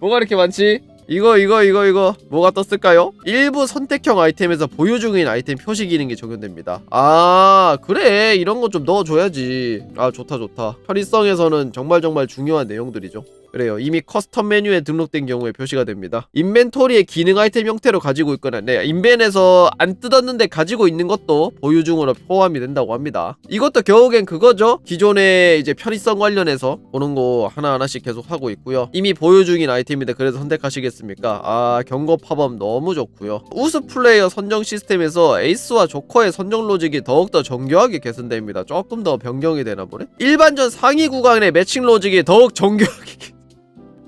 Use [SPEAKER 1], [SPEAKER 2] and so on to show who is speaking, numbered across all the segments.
[SPEAKER 1] 뭐가 이렇게 많지? 이거 이거 이거 이거 뭐가 떴을까요? 일부 선택형 아이템에서 보유 중인 아이템 표시 기능이 적용됩니다. 아 그래 이런 거좀 넣어줘야지. 아 좋다 좋다. 편의성에서는 정말 정말 중요한 내용들이죠. 그래요. 이미 커스텀 메뉴에 등록된 경우에 표시가 됩니다. 인벤토리의 기능 아이템 형태로 가지고 있거나 네, 인벤에서 안 뜯었는데 가지고 있는 것도 보유 중으로 포함이 된다고 합니다. 이것도 겨우겐 그거죠. 기존에 이제 편의성 관련해서 보는 거 하나하나씩 계속 하고 있고요. 이미 보유 중인 아이템인데 그래서 선택하시겠습니까? 아, 경고 팝업 너무 좋고요. 우스 플레이어 선정 시스템에서 에이스와 조커의 선정 로직이 더욱더 정교하게 개선됩니다. 조금 더 변경이 되나 보네. 일반전 상위 구간의 매칭 로직이 더욱 정교하게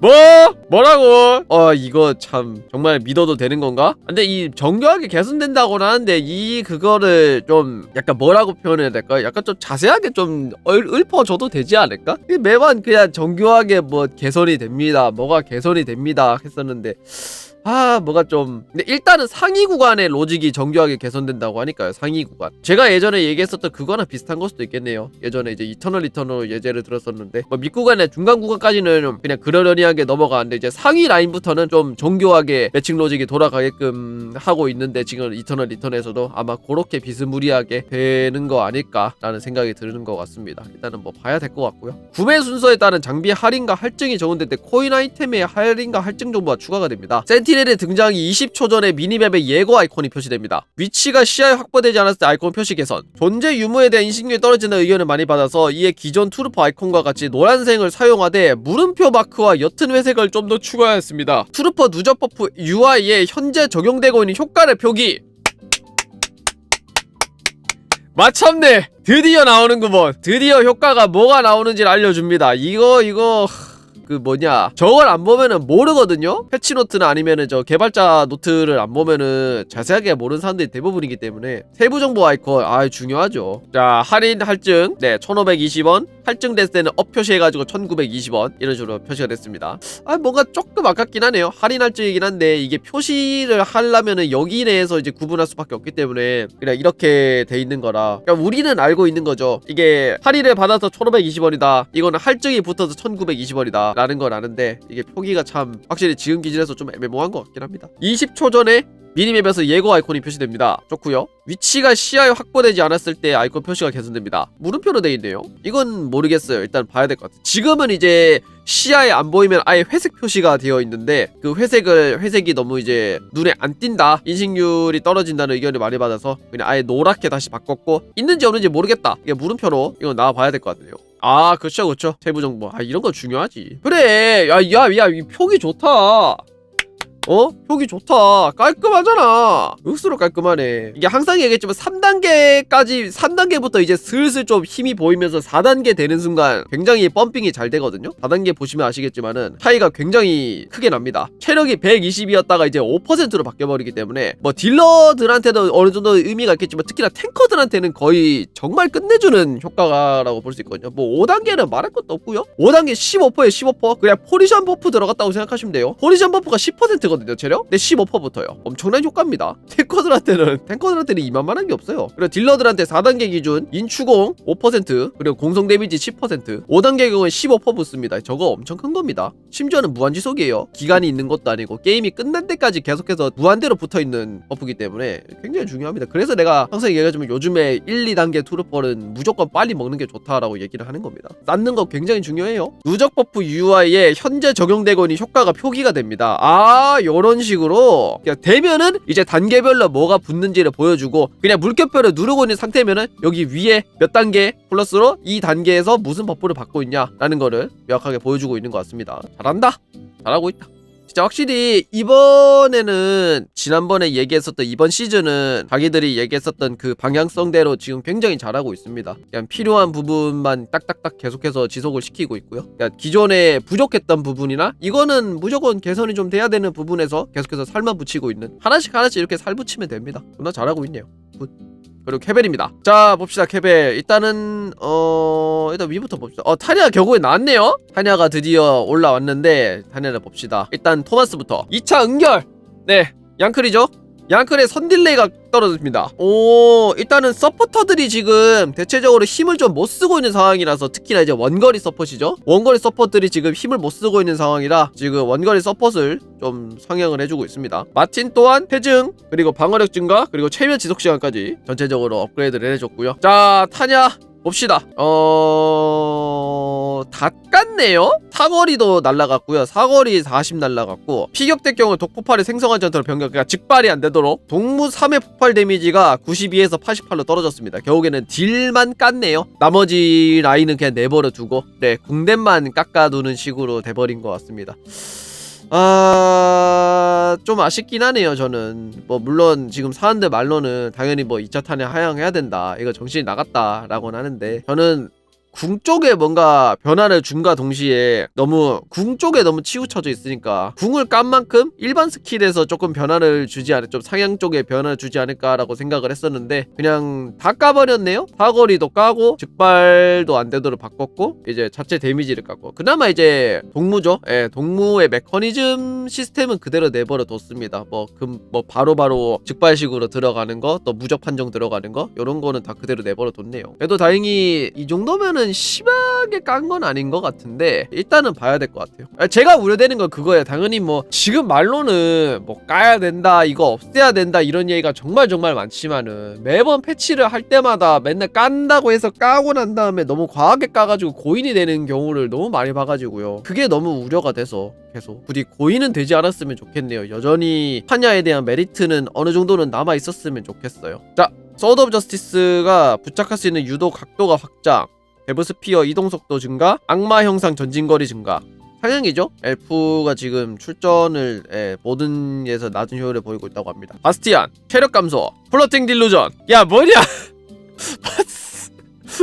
[SPEAKER 1] 뭐? 뭐라고? 어 이거 참 정말 믿어도 되는 건가? 근데 이 정교하게 개선된다고는 하는데 이 그거를 좀 약간 뭐라고 표현해야 될까? 약간 좀 자세하게 좀 읊- 읊어줘도 되지 않을까? 이 매번 그냥 정교하게 뭐 개선이 됩니다 뭐가 개선이 됩니다 했었는데 아 뭐가 좀. 근데 일단은 상위 구간의 로직이 정교하게 개선된다고 하니까요 상위 구간. 제가 예전에 얘기했었던 그거나 비슷한 걸 수도 있겠네요. 예전에 이제 이터널 리턴으로 예제를 들었었는데 뭐 밑구간의 중간 구간까지는 그냥 그러려니하게 넘어가는데 이제 상위 라인부터는 좀 정교하게 매칭 로직이 돌아가게끔 하고 있는데 지금 이터널 리턴에서도 아마 그렇게 비스무리하게 되는 거 아닐까라는 생각이 드는 것 같습니다. 일단은 뭐 봐야 될 것 같고요. 구매 순서에 따른 장비 할인과 할증이 때 코인 아이템의 할인과 할증 정보가 추가가 됩니다. 센티 넬의 등장이 20초 전에 미니맵에 예고 아이콘이 표시됩니다. 위치가 시야에 확보되지 않았을 때 아이콘 표시 개선. 존재 유무에 대한 인식률이 떨어지는 의견을 많이 받아서 이에 기존 투르퍼 아이콘과 같이 노란색을 사용하되 물음표 마크와 옅은 회색을 좀 더 추가하였습니다. 누적 버프 UI에 현재 적용되고 있는 효과를 표기. 마참네 드디어 나오는구먼 드디어 효과가 뭐가 나오는지를 알려줍니다 이거 이거 그 뭐냐 저걸 안 보면은 모르거든요? 패치 노트나 아니면은 저 개발자 노트를 안 보면은 자세하게 모르는 사람들이 대부분이기 때문에 세부 정보 아이콘 아 중요하죠. 자 할인 할증. 네 1520원 할증됐을 때는 업 표시해가지고 1920원 이런 식으로 표시가 됐습니다. 아 뭔가 조금 아깝긴 하네요. 할인 할증이긴 한데 이게 표시를 하려면은 여기 내에서 이제 구분할 수밖에 없기 때문에 그냥 이렇게 돼 있는 거라. 그러니까 우리는 알고 있는 거죠. 이게 할인을 받아서 1520원이다. 이거는 할증이 붙어서 1920원이다. 라는 걸 아는데 이게 표기가 참 확실히 지금 기준에서 좀 애매모호한 것 같긴 합니다. 20초 전에 미니맵에서 예고 아이콘이 표시됩니다. 좋고요. 위치가 시야에 확보되지 않았을 때 아이콘 표시가 개선됩니다. 물음표로 돼 있네요. 이건 모르겠어요. 일단 봐야 될 것 같아요. 지금은 이제 시야에 안 보이면 아예 회색 표시가 되어 있는데 그 회색을 회색이 너무 이제 눈에 안 띈다. 인식률이 떨어진다는 의견을 많이 받아서 그냥 아예 노랗게 다시 바꿨고 있는지 없는지 모르겠다. 이게 물음표로 이거 나와 봐야 될 것 같네요. 아, 그렇죠, 그렇죠. 세부 정보. 아, 이런 거 중요하지. 그래, 야, 야, 야, 이 표기 좋다. 어? 표기 좋다. 깔끔하잖아. 육수로 깔끔하네. 이게 항상 얘기했지만 3단계까지 3단계부터 이제 슬슬 좀 힘이 보이면서 4단계 되는 순간 굉장히 펌핑이 잘 되거든요. 4단계 보시면 아시겠지만은 차이가 굉장히 크게 납니다. 체력이 120이었다가 이제 5%로 바뀌어 버리기 때문에 뭐 딜러들한테도 어느 정도 의미가 있겠지만 특히나 탱커들한테는 거의 정말 끝내주는 효과라고 볼 수 있거든요. 뭐 5단계는 말할 것도 없고요. 5단계 15%에 15% 그냥 포리션 버프 들어갔다고 생각하시면 돼요. 포리션 버프가 10% 거든요, 체력. 근데 15%부터요. 엄청난 효과입니다. 탱커들한테는 탱커들한테는 이만만한 게 없어요. 그리고 딜러들한테 4단계 기준 인추공 5% 그리고 공성 데미지 10% 5단계 경우에 15% 붙습니다. 저거 엄청 큰 겁니다. 심지어는 무한지속이에요. 기간이 있는 것도 아니고 게임이 끝날 때까지 계속해서 무한대로 붙어 있는 버프기 때문에 굉장히 중요합니다. 그래서 내가 항상 얘기하자면 요즘에 1, 2단계 투르펄은 무조건 빨리 먹는 게 좋다라고 얘기를 하는 겁니다. 쌓는 거 굉장히 중요해요. 누적 버프 UI에 현재 적용되고 있는 효과가 표기가 됩니다. 아, 요런 식으로 그냥 되면은 이제 단계별로 뭐가 붙는지를 보여주고 그냥 물결표를 누르고 있는 상태면은 여기 위에 몇 단계 플러스로 이 단계에서 무슨 버프를 받고 있냐라는 거를 명확하게 보여주고 있는 것 같습니다. 잘한다. 잘하고 있다. 진짜 확실히 이번에는 지난번에 얘기했었던 이번 시즌은 자기들이 얘기했었던 그 방향성대로 지금 굉장히 잘하고 있습니다. 그냥 필요한 부분만 딱딱딱 계속해서 지속을 시키고 있고요. 그러니까 기존에 부족했던 부분이나 이거는 무조건 개선이 좀 돼야 되는 부분에서 계속해서 살만 붙이고 있는 하나씩 하나씩 이렇게 살 붙이면 됩니다. 존나 잘하고 있네요. 굿. 그리고 케벨입니다. 자 봅시다 케벨. 일단은 어 일단 위부터 봅시다. 어 타냐 결국에 나왔네요. 타냐가 드디어 올라왔는데 타냐를 봅시다. 일단 토마스부터 2차 응결. 네 양클이죠. 양클의 선딜레이가 떨어집니다. 오, 일단은 서포터들이 지금 대체적으로 힘을 좀 못 쓰고 있는 상황이라서 특히나 이제 원거리 서폿이죠. 원거리 서폿들이 지금 힘을 못 쓰고 있는 상황이라 지금 원거리 서폿을 좀 성형을 해주고 있습니다. 마틴 또한 회증 그리고 방어력 증가 그리고 최면 지속 시간까지 전체적으로 업그레이드를 해줬고요. 자, 타냐 봅시다. 어... 다 깠네요? 사거리도 날라갔고요. 사거리 40 날라갔고 피격대 경우 독폭발이 생성한 전투로 변경 그러니까 즉발이 안 되도록 동무 3의 폭발 데미지가 92에서 88로 떨어졌습니다. 결국에는 딜만 깠네요. 나머지 라인은 그냥 내버려 두고 네 궁뎅만 깎아두는 식으로 돼버린 것 같습니다. 아, 좀 아쉽긴 하네요, 저는. 뭐, 물론 지금 사람들 말로는 당연히 뭐 2차 탄에 하향해야 된다. 이거 정신이 나갔다 라고는 하는데, 저는 궁 쪽에 뭔가 변화를 준과 동시에 너무 궁 쪽에 너무 치우쳐져 있으니까 궁을 깐 만큼 일반 스킬에서 조금 변화를 주지 않을 좀 상향 쪽에 변화를 주지 않을까라고 생각을 했었는데 그냥 다 까버렸네요. 사거리도 까고 즉발도 안 되도록 바꿨고 이제 자체 데미지를 깎고. 그나마 이제 동무죠. 예 동무의 메커니즘 시스템은 그대로 내버려 뒀습니다. 뭐 금 뭐 바로바로 즉발식으로 들어가는 거 또 무적 판정 들어가는 거 요런 거는 다 그대로 내버려 뒀네요. 그래도 다행히 이 정도면은 심하게 깐 건 아닌 것 같은데 일단은 봐야 될 것 같아요. 아, 제가 우려되는 건 그거예요. 당연히 뭐 지금 말로는 뭐 까야 된다 이거 없애야 된다 이런 얘기가 정말 정말 많지만은 매번 패치를 할 때마다 맨날 깐다고 해서 까고 난 다음에 너무 과하게 까가지고 고인이 되는 경우를 너무 많이 봐가지고요. 그게 너무 우려가 돼서 계속. 부디 고인은 되지 않았으면 좋겠네요. 여전히 판야에 대한 메리트는 어느 정도는 남아 있었으면 좋겠어요. 자 서드 오브 저스티스가 부착할 수 있는 유도 각도가 확장 데브스피어 이동속도 증가 악마 형상 전진거리 증가 상향이죠? 엘프가 지금 출전을 예, 모든 에서 낮은 효율을 보이고 있다고 합니다 바스티안 체력 감소 플러팅 딜루전 야 뭐냐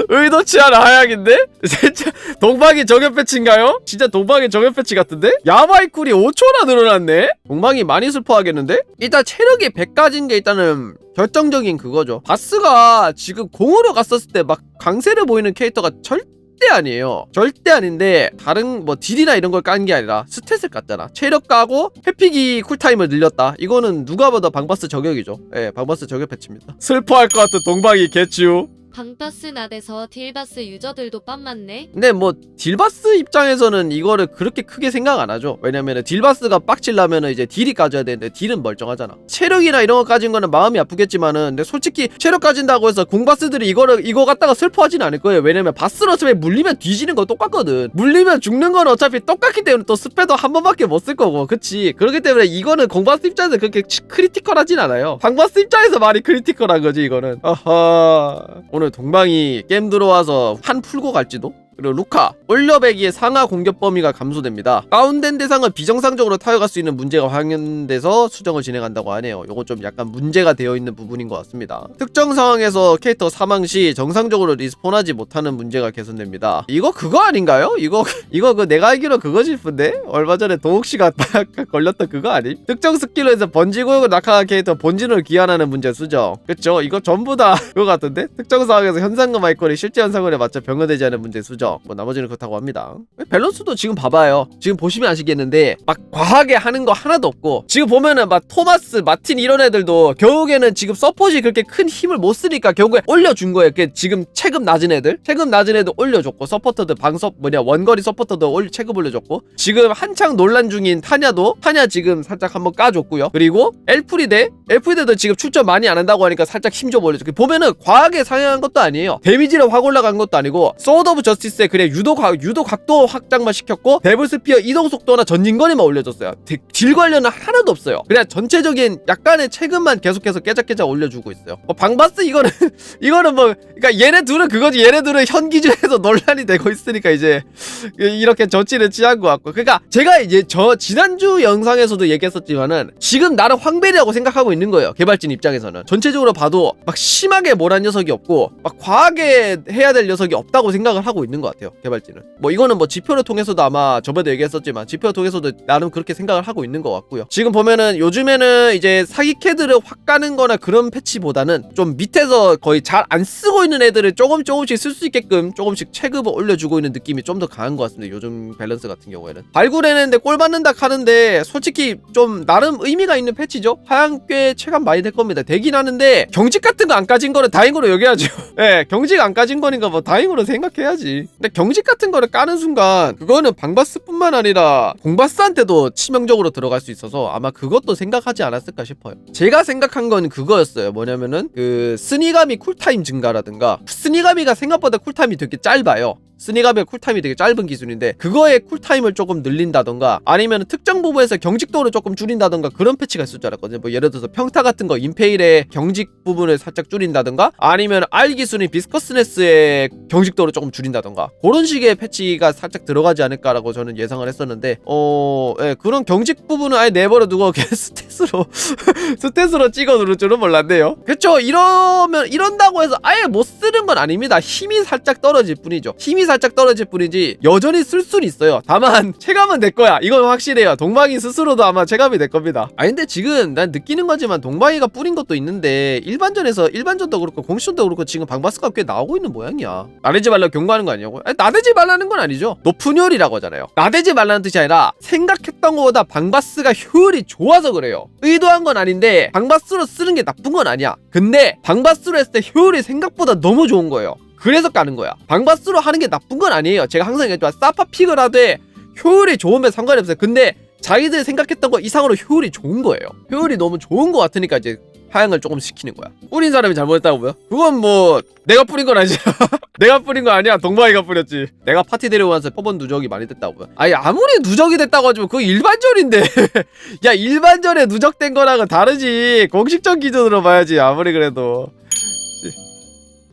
[SPEAKER 1] 의도치 않은 하향인데? 진짜 동방이 정현 패치인가요? 진짜 동방이 정현 패치 같은데? 야마이 쿨이 5초나 늘어났네? 동방이 많이 슬퍼하겠는데? 일단 체력이 100까지인 게 일단은 결정적인 그거죠. 바스가 지금 공으로 갔었을 때 막 강세를 보이는 캐릭터가 절대 아니에요. 절대 아닌데 다른 뭐 딜이나 이런 걸 깐 게 아니라 스탯을 깠잖아. 체력 까고 회피기 쿨타임을 늘렸다. 이거는 누가 봐도 방바스 저격이죠. 예, 방바스 저격 패치입니다. 슬퍼할 것 같은 동방이 개추.
[SPEAKER 2] 방바스 나대서 딜바스 유저들도 빰 맞네.
[SPEAKER 1] 근데 뭐 딜바스 입장에서는 이거를 그렇게 크게 생각 안 하죠. 왜냐면은 딜바스가 빡치려면은 이제 딜이 까져야 되는데 딜은 멀쩡하잖아. 체력이나 이런 거 까진 거는 마음이 아프겠지만은 근데 솔직히 체력 까진다고 해서 공바스들이 이거를 이거 갖다가 슬퍼하진 않을 거예요. 왜냐면 바스로 어차피 물리면 뒤지는 거 똑같거든. 물리면 죽는 건 어차피 똑같기 때문에 또 스페도 한 번밖에 못 쓸 거고. 그치? 그렇기 때문에 이거는 공바스 입장에서 그렇게 치- 크리티컬하진 않아요. 방바스 입장에서 말이 크리티컬한 거지 이거는. 아하. 오늘 동방이 게임 들어와서 한 풀고 갈지도? 그리고 루카 올려배기의 상하 공격 범위가 감소됩니다. 다운된 대상을 비정상적으로 타격할 수 있는 문제가 확인돼서 수정을 진행한다고 하네요. 요건 좀 약간 문제가 되어 있는 부분인 것 같습니다. 특정 상황에서 캐릭터 사망 시 정상적으로 리스폰하지 못하는 문제가 개선됩니다. 이거 그거 아닌가요? 이거 이거 그 내가 알기로 그거 싶은데 얼마 전에 도욱 씨가 딱 걸렸던 그거 아님? 특정 스킬로 해서 번지고역을 낙하한 캐릭터 본진을 기한하는 문제 수정. 그쵸? 이거 전부 다 그거 같은데? 특정 상황에서 현상금 아이콘이 실제 현상에 맞춰 병어되지 않은 문제 수정. 뭐 나머지는 그렇다고 합니다. 밸런스도 지금 봐봐요. 지금 보시면 아시겠는데 막 과하게 하는 거 하나도 없고 지금 보면은 막 토마스, 마틴 이런 애들도 결국에는 지금 서폿이 그렇게 큰 힘을 못 쓰니까 결국에 올려준 거예요. 그 지금 체급 낮은 애들, 체급 낮은 애들 올려줬고 서포터들 방서 뭐냐 원거리 서포터도 올 체급 올려줬고 지금 한창 논란 중인 타냐도 타냐 지금 살짝 한번 까줬고요. 그리고 엘프리데 엘프리데도 지금 출전 많이 안 한다고 하니까 살짝 힘 좀 올려줘. 보면은 과하게 상향한 것도 아니에요. 데미지를 확 올라간 것도 아니고 소드 오브 저스티스 에 그래 유도 각 유도 각도 확장만 시켰고 데블스피어 이동 속도나 전진거리만 올려줬어요. 딜- 딜 관련은 하나도 없어요. 그냥 전체적인 약간의 체급만 계속해서 깨작깨작 올려주고 있어요. 뭐 방바스 이거는 이거는 뭐 그러니까 얘네 둘은 그거지 얘네 둘은 현 기준에서 논란이 되고 있으니까 이제 이렇게 저치를 취한 것 같고 그러니까 제가 이제 저 지난주 영상에서도 얘기했었지만은 지금 나를 황벨이라고 생각하고 있는 거예요 개발진 입장에서는 전체적으로 봐도 막 심하게 몰한 녀석이 없고 막 과하게 해야 될 녀석이 없다고 생각을 하고 있는 거야 것 같아요 개발진은. 뭐 이거는 뭐 지표를 통해서도 아마 저번에도 얘기했었지만 지표를 통해서도 나름 그렇게 생각을 하고 있는 것 같고요. 지금 보면은 요즘에는 이제 사기 캐드를 확 까는 거나 그런 패치보다는 좀 밑에서 거의 잘 안 쓰고 있는 애들을 조금 조금씩 쓸 수 있게끔 조금씩 체급을 올려주고 있는 느낌이 좀 더 강한 것 같습니다 요즘 밸런스 같은 경우에는. 발굴해내는데 꼴 받는다 하는데 솔직히 좀 나름 의미가 있는 패치죠? 하향 꽤 체감 많이 될 겁니다. 되긴 하는데 경직 같은 거 안 까진 거는 다행으로 여겨야죠. 예 경직 안 까진 거니까 뭐 다행으로 생각해야지 근데 경직 같은 거를 까는 순간 그거는 방바스뿐만 아니라 공바스한테도 치명적으로 들어갈 수 있어서 아마 그것도 생각하지 않았을까 싶어요. 제가 생각한 건 그거였어요. 뭐냐면은 그 스니가미 쿨타임 증가라든가 스니가미가 생각보다 쿨타임이 되게 짧아요. 스니가미의 쿨타임이 되게 짧은 기준인데 그거의 쿨타임을 조금 늘린다던가 아니면 특정 부분에서 경직도를 조금 줄인다던가 그런 패치가 있을 줄 알았거든요. 뭐 예를 들어서 평타 같은 거 인페일의 경직 부분을 살짝 줄인다던가 아니면 기술인 비스커스네스의 경직도를 조금 줄인다던가 그런 식의 패치가 살짝 들어가지 않을까라고 저는 예상을 했었는데 어 예, 그런 경직 부분은 아예 내버려 두고 그냥 스탯으로 스탯으로 찍어 누를 줄은 몰랐네요. 그쵸? 이러면 이런다고 해서 아예 못 쓰는 건 아닙니다. 힘이 살짝 떨어질 뿐이죠. 힘이 살짝 떨어질 뿐이지 여전히 쓸 수는 있어요. 다만 체감은 내 거야. 이건 확실해요. 동방이 스스로도 아마 체감이 될 겁니다. 아 근데 지금 난 느끼는 거지만 동방이가 뿌린 것도 있는데 일반전에서 일반전도 그렇고 공시전도 그렇고 지금 방바스가 꽤 나오고 있는 모양이야. 나대지 말라고 경고하는 거 아니냐고 아니, 나대지 말라는 건 아니죠 높은 효율이라고 하잖아요 나대지 말라는 뜻이 아니라 생각했던 것보다 방바스가 효율이 좋아서 그래요 의도한 건 아닌데 방바스로 쓰는 게 나쁜 건 아니야 근데 방바스로 했을 때 효율이 생각보다 너무 좋은 거예요 그래서 까는 거야. 방바스로 하는 게 나쁜 건 아니에요. 제가 항상 얘기했지만 사파 픽을 하되 효율이 좋으면 상관이 없어요. 근데 자기들이 생각했던 거 이상으로 효율이 좋은 거예요. 효율이 너무 좋은 거 같으니까 이제 하향을 조금 시키는 거야. 뿌린 사람이 잘못했다고요? 그건 뭐 내가 뿌린 건 아니야. 내가 뿌린 거 아니야. 동바이가 뿌렸지. 내가 파티 데려오면서 퍼번 누적이 많이 됐다고요? 아니 아무리 누적이 됐다고 하지만 그거 일반전인데. 야 일반전에 누적된 거랑은 다르지. 공식적 기준으로 봐야지. 아무리 그래도.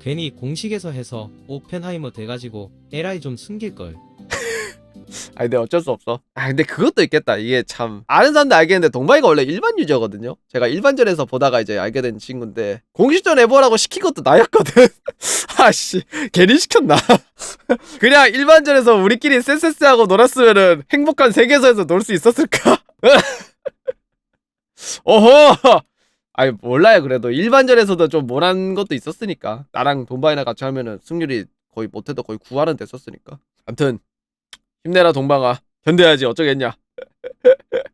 [SPEAKER 3] 괜히 공식에서 해서 오펜하이머 돼가지고 LI 좀 숨길걸.
[SPEAKER 1] 아 근데 어쩔 수 없어. 아 근데 그것도 있겠다. 이게 참 아는 사람도 알겠는데 동바이가 원래 일반 유저거든요. 제가 일반전에서 보다가 이제 알게 된 친구인데 공식전 해보라고 시킨 것도 나였거든. 아씨 괜히 시켰나? 그냥 일반전에서 우리끼리 쎄쎄쎄하고 놀았으면은 행복한 세계에서 놀 수 있었을까? 어허. 아니 몰라요 그래도 일반전에서도 좀 못한 것도 있었으니까 나랑 동바이나 같이 하면은 승률이 거의 못해도 거의 9할은 됐었으니까 암튼 힘내라 동방아. 견뎌야지 어쩌겠냐.